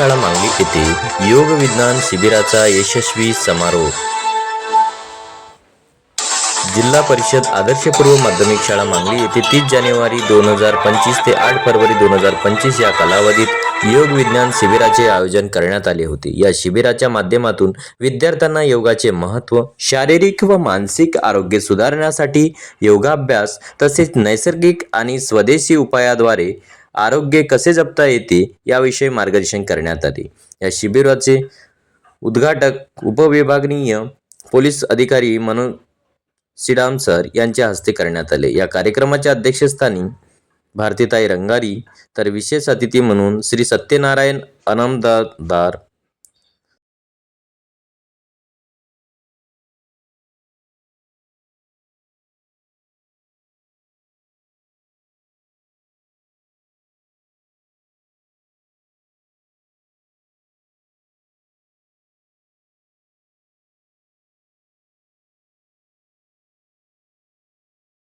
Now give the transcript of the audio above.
शाळा मांगली येथे योग विज्ञान शिबिराचा यशस्वी समारोप. जिल्हा परिषद आदर्शपूर्व माध्यमिक शाळा मांगली येथे तीस जानेवारी दोन हजार पंचवीस ते आठ फरवरी दोन हजार पंचवीस या कालावधीत योग विज्ञान शिबिराचे आयोजन करण्यात आले होते. या शिबिराच्या माध्यमातून विद्यार्थ्यांना योगाचे महत्त्व शारीरिक व मानसिक आरोग्य सुधारण्यासाठी योगाभ्यास तसेच नैसर्गिक आणि स्वदेशी उपायाद्वारे आरोग्य कसे जपता येते याविषयी मार्गदर्शन करण्यात आले. या शिबिराचे उद्घाटक उपविभागनीय पोलीस अधिकारी मनोज सिडाम सर यांच्या हस्ते करण्यात आले. या कार्यक्रमाच्या अध्यक्षस्थानी भारतीताई रंगारी तर विशेष अतिथी म्हणून श्री सत्यनारायण अनमदार